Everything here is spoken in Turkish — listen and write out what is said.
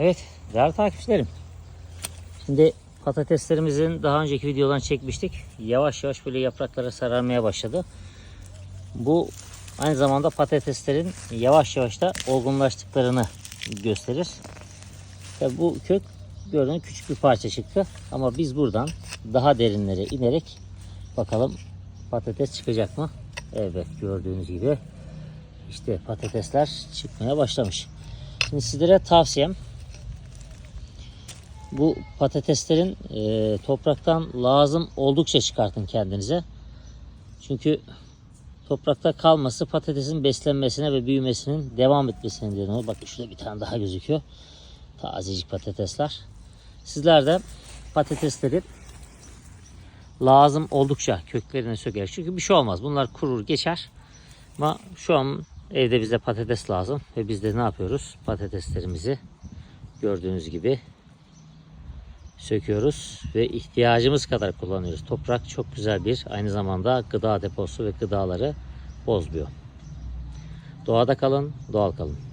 Evet değerli takipçilerim. Şimdi patateslerimizin daha önceki videodan çekmiştik. Yavaş yavaş böyle yaprakları sararmaya başladı. Bu aynı zamanda patateslerin yavaş yavaş da olgunlaştıklarını gösterir. Tabii bu kök gördüğünüz küçük bir parça çıktı. Ama biz buradan daha derinlere inerek bakalım patates çıkacak mı? Evet gördüğünüz gibi işte patatesler çıkmaya başlamış. Şimdi sizlere tavsiyem bu patateslerin e, topraktan lazım oldukça çıkartın kendinize. Çünkü toprakta kalması patatesin beslenmesine ve büyümesinin devam etmesine neden olur. Bakın şurada bir tane daha gözüküyor. Tazecik patatesler. Sizler de patatesleri lazım oldukça köklerini söker. Çünkü bir şey olmaz. Bunlar kurur geçer. Ama şu an evde bize patates lazım. Ve biz de ne yapıyoruz? Patateslerimizi gördüğünüz gibi söküyoruz ve ihtiyacımız kadar kullanıyoruz. Toprak çok güzel bir aynı zamanda gıda deposu ve gıdaları bozmuyor. Doğada kalın, doğal kalın.